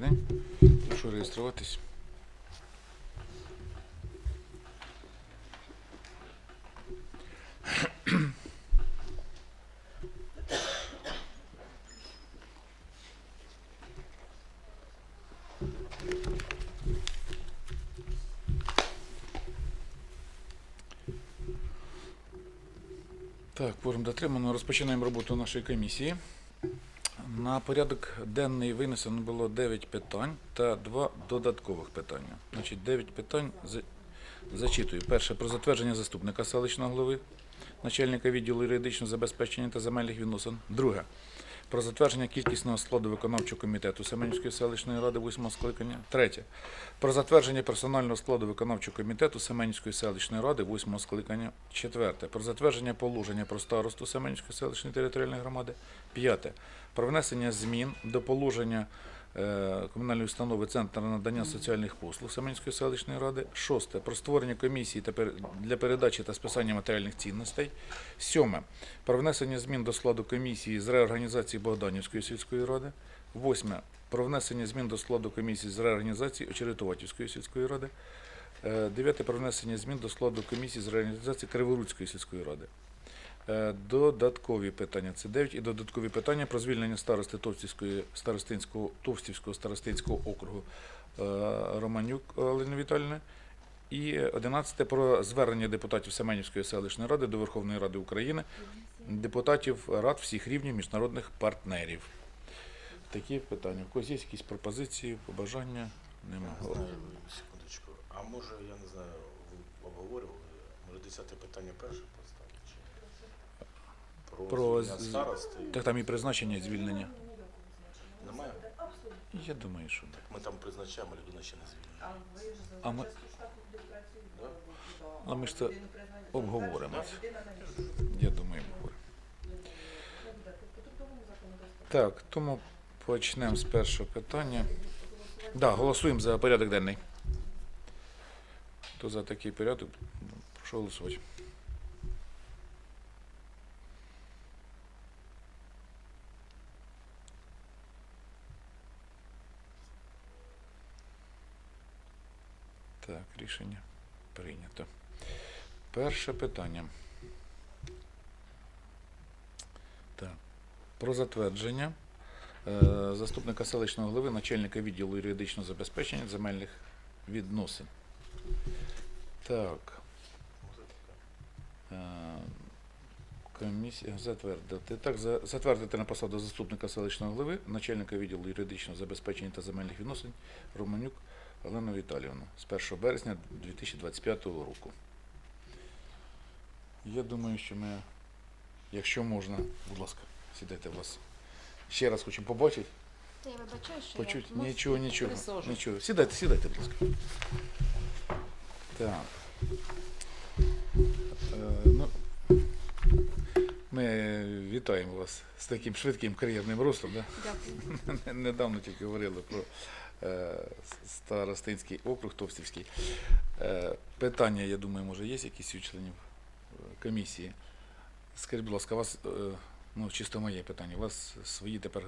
День. Прошу реєструватись. Так, кворум дотримано. Розпочинаємо роботу нашої комісії. На порядок денний винесено було 9 питань та 2 додаткових питання. Значить, 9 питань за- зачитую. Перше про затвердження заступника селищного голови, начальника відділу юридичного забезпечення та земельних відносин. Друге про затвердження кількісного складу виконавчого комітету Семенівської селищної ради 8 скликання. Третє про затвердження персонального складу виконавчого комітету Семенівської селищної ради 8 скликання. Четверте про затвердження положення про старосту Семенівської селищної територіальної громади. П'яте про внесення змін до положення комунальної установи Центр надання соціальних послуг Семенської селищної ради. Шосте про створення комісії для передачі та списання матеріальних цінностей. Сьоме про внесення змін до складу комісії з реорганізації Богданівської сільської ради. Восьме про внесення змін до складу комісії з реорганізації Очеретуватівської сільської ради. Е, Дев'яте про внесення змін до складу комісії з реорганізації Криворуцької сільської ради. Е, Додаткові питання. Це 9 і додаткові питання про звільнення старости Товстівської старостинського Товстівського старостинського округу е, Романюк Олени Віталіни. І 11 про звернення депутатів Семенівської селищної ради до Верховної Ради України, депутатів рад всіх рівнів міжнародних партнерів. Такі питання. У когось є якісь пропозиції, побажання? Нема. Знаю, секундочку. А може, я не знаю, ви обговорювали, може 10 питання перше. Про, Про звільнення старости. Так там і призначення, і звільнення. Немає? Я думаю, що так. Ми там призначаємо, людина ще не звільнена. А ми, Да? а ми ж це обговоримо. Я думаю, обговоримо. Так, тому почнемо з першого питання. Да, голосуємо за порядок денний. Хто за такий порядок? Прошу голосувати. Так, рішення прийнято. Перше питання. Так. Про затвердження е, заступника селищного голови, начальника відділу юридичного забезпечення земельних відносин. Так. Е, Комісія затвердити. Так, затвердити на посаду заступника селищного голови, начальника відділу юридичного забезпечення та земельних відносин Романюк Олену Віталіївну з 1 березня 2025 року. Я думаю, що ми, якщо можна, будь ласка, сідайте вас. Ще раз хочемо побачити, я вибачаю, що почути. я... Нічого, нічого. присаджуйтесь. Нічого. Сідайте, сідайте, будь ласка. Так. Е, ну, ми вітаємо вас з таким швидким кар'єрним ростом. Да? Дякую. Недавно тільки говорили про Старостинський округ Товстівський. Е, питання, я думаю, може, є якісь у членів е, комісії. Скажіть, будь ласка, у вас, е, ну, чисто моє питання, у вас свої тепер е,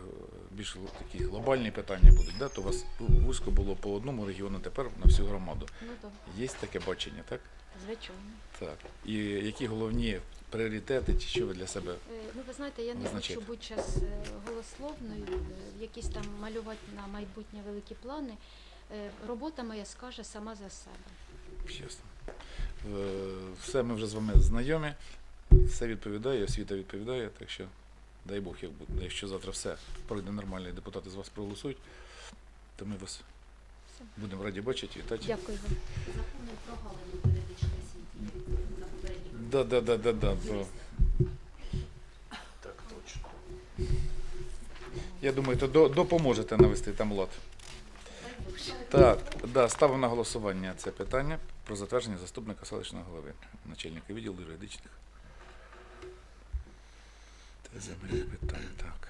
більш такі глобальні питання будуть, да? то у вас вузько було по одному регіону, тепер на всю громаду. Ну Є таке бачення, так? звичайно. Так. І які головні пріоритети, чи що ви для себе Е, Ну, ви знаєте, я не хочу бути час голословною, е, якісь там малювати на майбутнє великі плани. Е, Робота моя скаже сама за себе. Чесно. Е, Все ми вже з вами знайомі, все відповідає, освіта відповідає, так що дай Бог, якщо завтра все пройде нормально і депутати з вас проголосують, то ми вас Все. будемо раді бачити, вітати. Дякую вам. Да, да, да, да, да, Так точно. я думаю, то до- допоможете навести там лад. Так, да, ставимо на голосування це питання про затвердження заступника селищного голови, начальника відділу юридичних. Це земельних питань, так.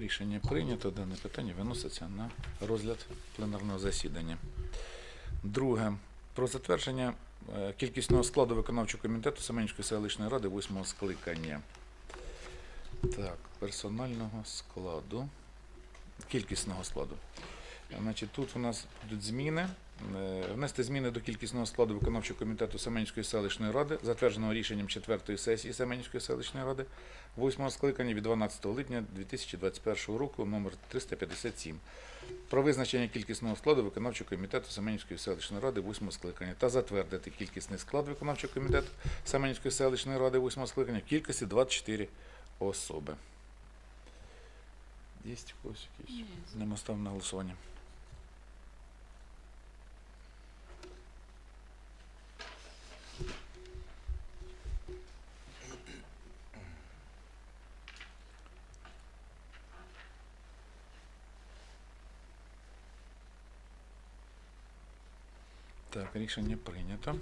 Рішення прийнято, дане питання виноситься на розгляд пленарного засідання. Друге Про затвердження е, кількісного складу виконавчого комітету Семенської селищної ради восьмого скликання. Так, персонального складу. Кількісного складу. Значить, тут у нас будуть зміни. Е, Внести зміни до кількісного складу виконавчого комітету Семенівської селищної ради, затвердженого рішенням 4 сесії Семенівської селищної ради, 8 скликання від 12 липня 2021 року, номер 357. Про визначення кількісного складу виконавчого комітету Семенівської селищної ради 8 скликання та затвердити кількісний склад виконавчого комітету Семенівської селищної ради 8 скликання в кількості 24 особи. Є у когось якісь? Нема став на голосування. Так, рішення прийнято.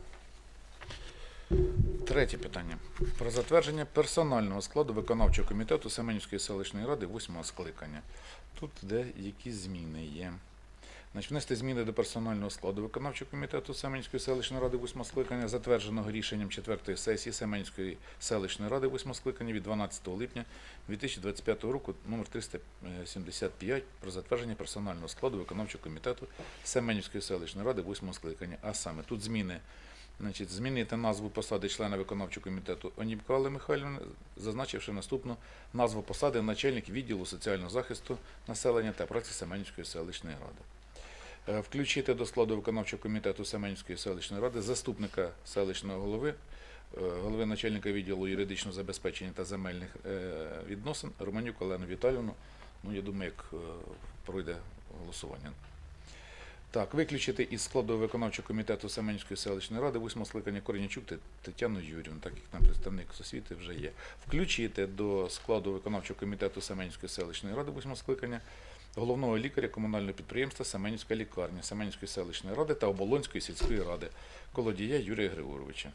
Третє питання. Про затвердження персонального складу виконавчого комітету Семенівської селищної ради 8 скликання. Тут де якісь зміни є. Значить, внести зміни до персонального складу виконавчого комітету Семенівської селищної ради 8 скликання, затвердженого рішенням 4 сесії Семенівської селищної ради 8 скликання від 12 липня 2025 року номер 375 про затвердження персонального складу виконавчого комітету Семенівської селищної ради 8 скликання. А саме тут зміни Значить, змінити назву посади члена виконавчого комітету Онібка Михайлівни, зазначивши наступну назву посади начальник відділу соціального захисту населення та праці Семенівської селищної ради. Е, Включити до складу виконавчого комітету Семенівської селищної ради заступника селищного голови, е, голови начальника відділу юридичного забезпечення та земельних е, відносин Романюк Олену Віталівну. Ну, я думаю, як пройде голосування. Так, виключити із складу виконавчого комітету Семенівської селищної ради восьмого скликання Корнічук Те- Тетяну Юрівну, так як нам представник освіти вже є. Включити до складу виконавчого комітету Семенівської селищної ради восьмого скликання головного лікаря комунального підприємства Семенівська лікарня Семенівської селищної ради та Оболонської сільської ради Колодія Юрія Григоровича.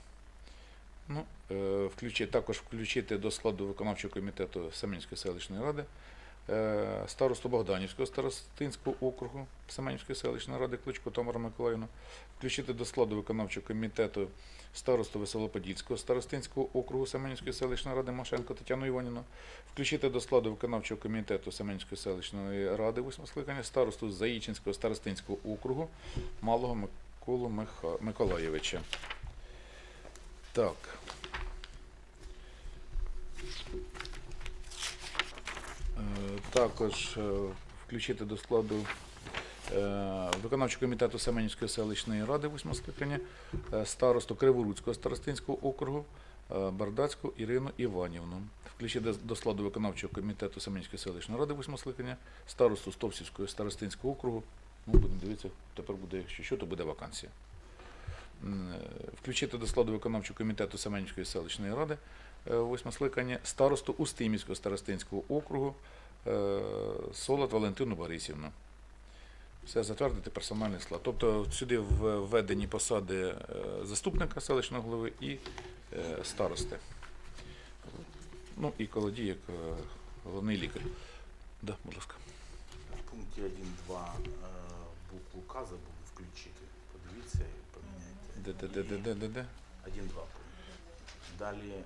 Ну, е, включи, також включити до складу виконавчого комітету Семенівської селищної ради старосту Богданівського старостинського округу Семенівської селищної ради Кличко Тамара Миколаївну, включити до складу виконавчого комітету старосту Веселоподільського старостинського округу Семенівської селищної ради Машенко Тетяну Іванівну, включити до складу виконавчого комітету Семенівської селищної ради восьмого скликання старосту Заїчинського старостинського округу Малого Миколу Миха- Миколаєвича. Так. Е, Також е, включити до складу е, виконавчого комітету Семенівської селищної ради восьмого скликання е, старосту Криворуцького старостинського округу е, Бардацьку Ірину Іванівну. Включити до складу виконавчого комітету Семенівської селищної ради восьмого скликання старосту Стовсівського старостинського округу. Ну, будемо дивитися, тепер буде, якщо що, то буде вакансія. Е, Включити до складу виконавчого комітету Семенівської селищної ради е, восьме скликання старосту Устимівського старостинського округу е, Солод Валентину Борисівну. Все затвердити персональний склад. Тобто сюди введені посади е, заступника селищного голови і е, старости. Ну і колодій як е, головний лікар. Да, будь ласка. В пункті 1.2 е, букву К забув включити. Подивіться і поміняйте. Де, де, де, де, де, де, де? 1.2. Далі е,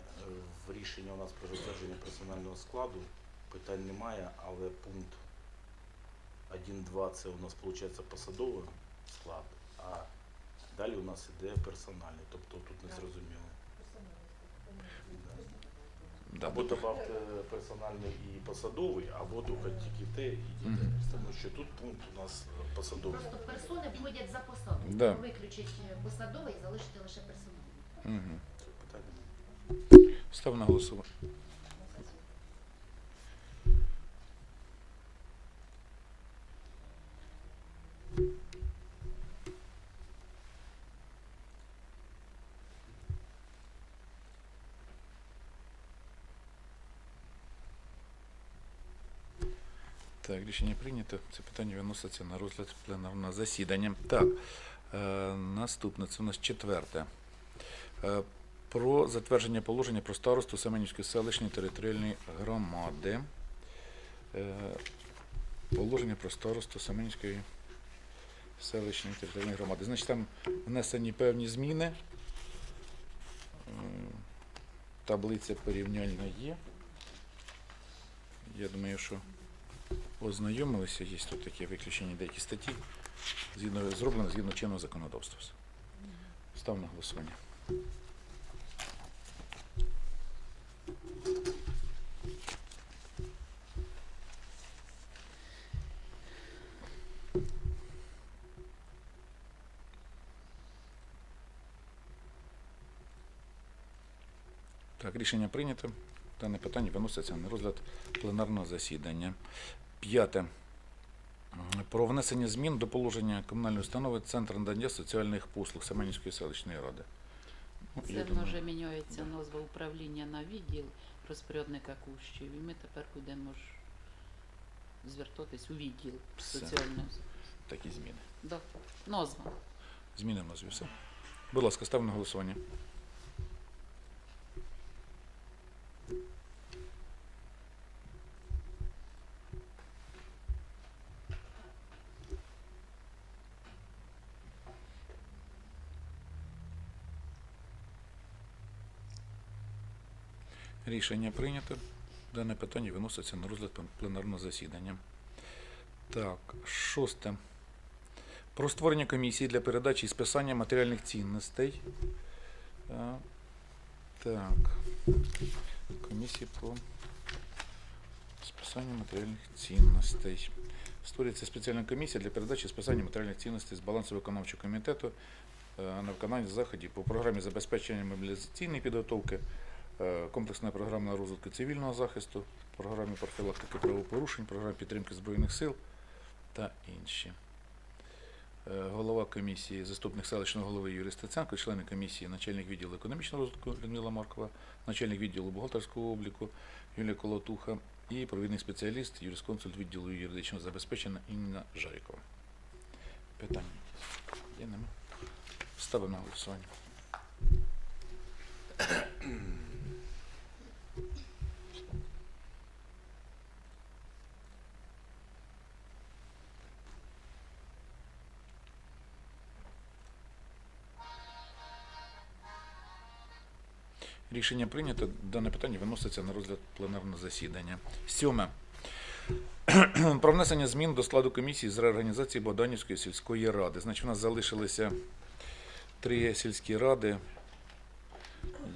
в рішенні у нас про затвердження персонального складу питань немає, але пункт 1.2 це у нас виходить посадовий склад, а далі у нас іде персональний, тобто тут не зрозуміло. Да, Або добавте персональний і посадовий, або тільки тільки те і те. Мгм. Тому що тут пункт у нас е, посадовий. Просто персони входять за посаду. Да. Виключить посадовий і залишити лише персональний. Це питання. Став на голосування. Рішення прийнято. Це питання виноситься на розгляд пленарного засідання. Так, е, наступне, це у нас четверте. Е, про затвердження положення про старосту Семенівської селищної територіальної громади. Е, Положення про старосту Семенівської селищної територіальної громади. Значить, там внесені певні зміни. Таблиця порівняльна є. Я думаю, що ознайомилися, є тут такі виключені деякі статті, згідно зроблено згідно чинного законодавства. Став на голосування. Так, рішення прийнято. Дане питання виноситься на розгляд пленарного засідання. П'яте. Про внесення змін до положення комунальної установи Центр надання соціальних послуг Семенівської селищної ради. Ну, Це воно вже міняється назва управління на відділ розпорядника коштів, і ми тепер будемо ж звертатись у відділ Все. соціального. такі зміни. Да. Назва. Зміни в назві все. Будь ласка, став на голосування. Рішення прийнято. Дане питання виноситься на розгляд пленарного засідання. Так, шосте. Про створення комісії для передачі і списання матеріальних цінностей. Так. Комісія по списанню матеріальних цінностей. Створюється спеціальна комісія для передачі і списання матеріальних цінностей з балансу виконавчого комітету е, на виконання заходів по програмі забезпечення мобілізаційної підготовки, е, комплексна програма розвитку цивільного захисту, програмі профілактики правопорушень, програмі підтримки Збройних сил та інші. Е, Голова комісії, заступник селищного голови Юрій Стеценко, члени комісії, начальник відділу економічного розвитку Людмила Маркова, начальник відділу бухгалтерського обліку Юлія Колотуха і провідний спеціаліст, юрисконсульт відділу юридичного забезпечення Інна Жарікова. Питання? Є нема? Ставимо на голосування. Рішення прийнято. Дане питання виноситься на розгляд пленарного засідання. Сьоме. Про внесення змін до складу комісії з реорганізації Богданівської сільської ради. Значить, у нас залишилися три сільські ради,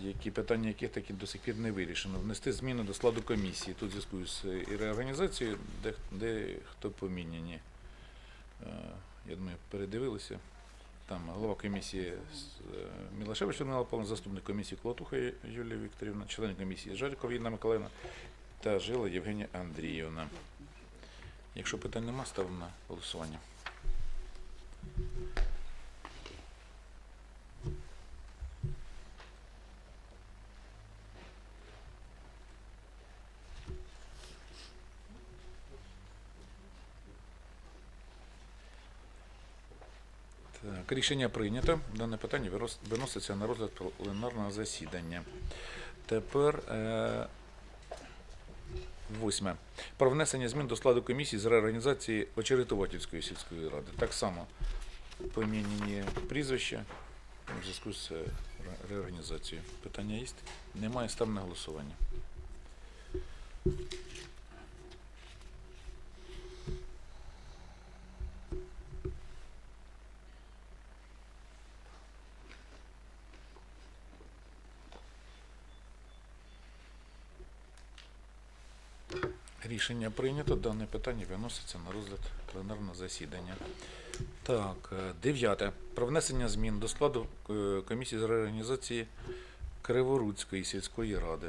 які питання яких таки до сих пір не вирішено. Внести зміни до складу комісії. Тут зв'язку з е, реорганізацією, де, де хто поміняні. Е, Я думаю, передивилися. Там голова комісії е, Мілашевич Людмила Павловна, заступник комісії Клотуха Юлія Вікторівна, член комісії Жарікова Інна Миколаївна та Жила Євгенія Андріївна. Якщо питань нема, ставимо на голосування. Так, рішення прийнято. Дане питання виноситься на розгляд пленарного засідання. Тепер е, восьме. Про внесення змін до складу комісії з реорганізації Очеретуватівської сільської ради. Так само помінені прізвища в зв'язку з е, реорганізацією. Питання є? Немає. Став на голосування. Рішення прийнято. Дане питання виноситься на розгляд пленарного засідання. Так, е, дев'яте. Про внесення змін до складу е, комісії з реорганізації Криворуцької сільської ради.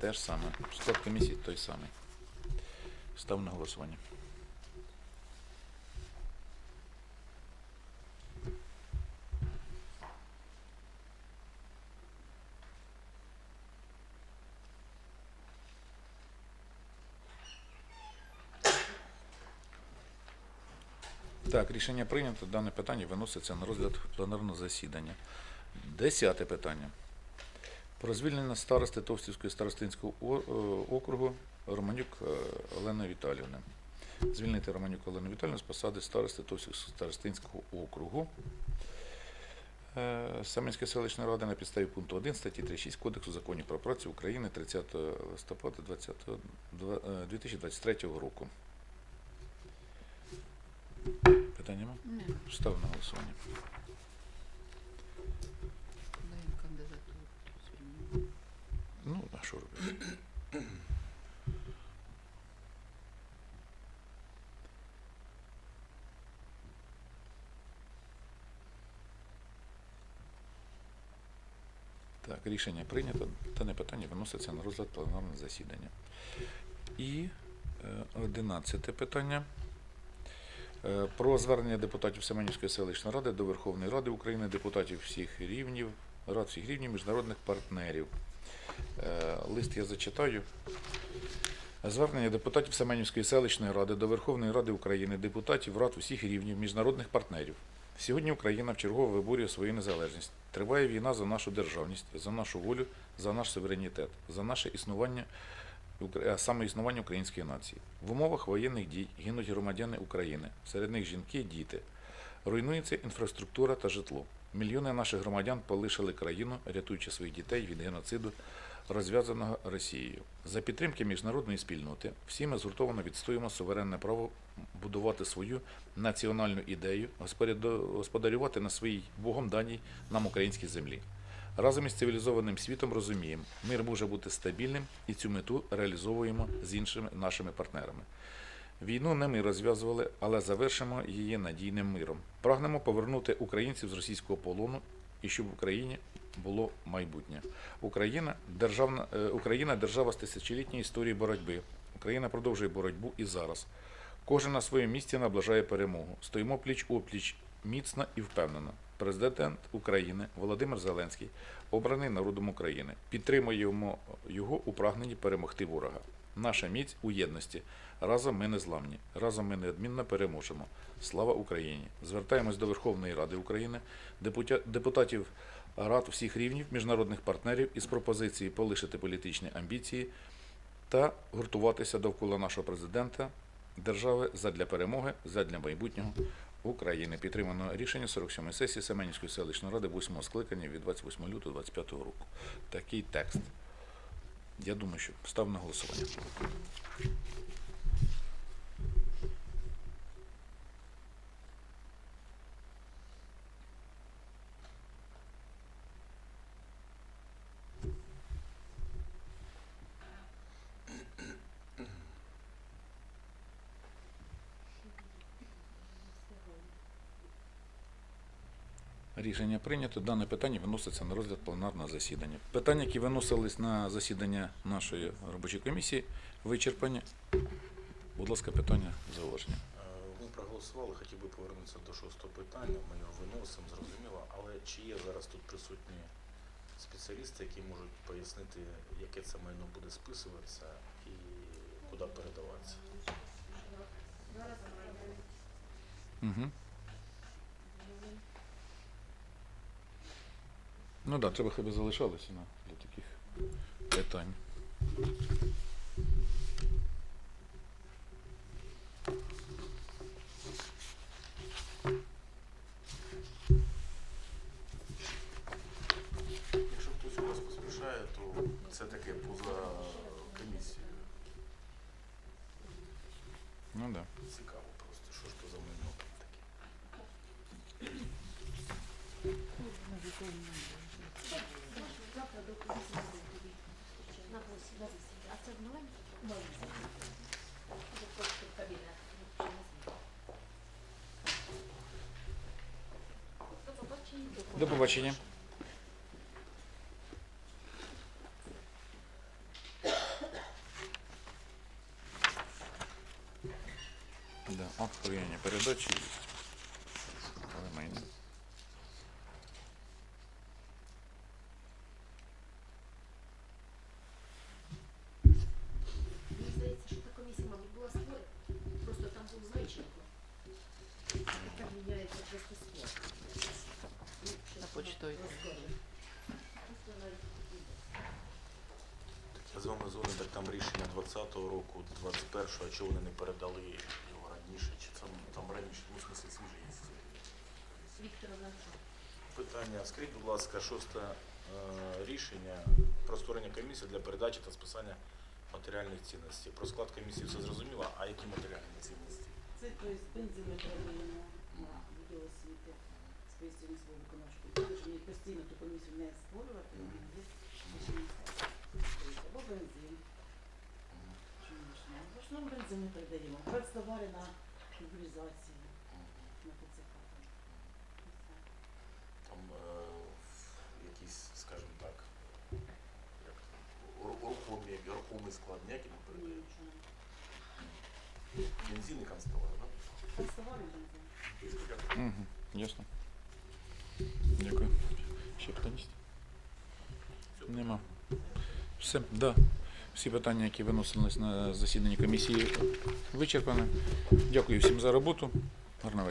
Те ж саме. Склад комісії той самий. Став на голосування. Так, рішення прийнято. Дане питання виноситься на розгляд пленарного засідання. Десяте питання. Про звільнення старости Товстівської старостинського е, округу Романюк е, Олени Віталіївни. Звільнити Романюк Олену Віталіївну з посади старости Товського старостинського округу. Е, Саминської селищної ради на підставі пункту 1 статті 36 Кодексу законів про працю України 30 листопада 20, два- е, 2023 року. Питання нема? Не, Ставлю на голосування. даємо кандидатуру. звільнимо. Ну, а що робити? Так, рішення прийнято. Дане питання виноситься на розгляд пленарного засідання. І одинадцяте питання. Е, Про звернення депутатів Семенівської селищної ради до Верховної Ради України, депутатів всіх рівнів, рад всіх рівнів, міжнародних партнерів. Е, Лист я зачитаю. Звернення депутатів Семенівської селищної ради до Верховної Ради України, депутатів рад усіх рівнів, міжнародних партнерів. Сьогодні Україна вчергово виборює свою незалежність. Триває війна за нашу державність, за нашу волю, за наш суверенітет, за наше існування, саме існування української нації. В умовах воєнних дій гинуть громадяни України, серед них жінки, діти. Руйнується інфраструктура та житло. Мільйони наших громадян полишили країну, рятуючи своїх дітей від геноциду, розв'язаного Росією. За підтримки міжнародної спільноти всі ми згуртовано відстоюємо суверенне право будувати свою національну ідею, господарювати на своїй Богом даній нам українській землі. Разом із цивілізованим світом розуміємо, мир може бути стабільним і цю мету реалізовуємо з іншими нашими партнерами. Війну не ми розв'язували, але завершимо її надійним миром. Прагнемо повернути українців з російського полону і щоб в Україні було майбутнє. Україна державна е, Україна держава з тисячолітньої історії боротьби. Україна продовжує боротьбу і зараз. Кожен на своєму місці наближає перемогу. Стоїмо пліч опліч міцно і впевнено. Президент України Володимир Зеленський, обраний народом України, підтримуємо його у прагненні перемогти ворога. Наша міць у єдності. Разом ми не зламні, разом ми неодмінно переможемо. Слава Україні! Звертаємось до Верховної Ради України, депутатів рад всіх рівнів, міжнародних партнерів із пропозиції полишити політичні амбіції та гуртуватися довкола нашого президента держави задля перемоги, задля майбутнього України. Підтримано рішення 47-ї сесії Семенівської селищної ради 8 скликання від 28 лютого 2025 року. Такий текст. Я думаю, що став на голосування. Рішення прийнято. Дане питання виноситься на розгляд пленарного засідання. Питання, які виносились на засідання нашої робочої комісії, вичерпані. Будь ласка, питання, зауваження. Е, Ми проголосували, хотів би повернутися до шостого питання. Ми його виносимо, зрозуміло. Але чи є зараз тут присутні спеціалісти, які можуть пояснити, яке це майно буде списуватися і куди передаватися? Угу. Ну так, да, треба би залишалося на, для таких питань. Якщо хтось у вас поспішає, то це таке поза комісією. Ну так. Да. Цікаво просто, що ж то за майно таке. на восьмій. А це маленьке? Вже просто в кабінет. До побачення. До побачення. Да, акт прийняття передачі. Іде. Я з вами згоден, так там рішення 20-го року, 21-го, а чого вони не передали його пізніше, чи там, там раніше, ну, в смысле, свіже є. Вікторовна, Питання. Скажіть, будь ласка, шосте е, рішення про створення комісії для передачі та списання матеріальних цінностей. Про склад комісії все зрозуміло, а які матеріальні цінності? Це то есть бензин ми передаємо на відділ освіти з свою виконавчу. Також мені постійно ту комісію не створювати, мене є рішення. Або бензин. Чому ж не? В основному бензин ми передаємо. Працтовари на мобілізацію на ТЦК. там. Е, якісь, скажімо так, як ру- рухомі, рухомий склад ніякий не передаємо. Бензин і канцтовар, так? Працтовари бензин. Угу. Ясно. Дякую. Ще питання? Нема. Все, да. Всі питання, які виносились на засіданні комісії, вичерпані. Дякую всім за роботу. Гарного вечора.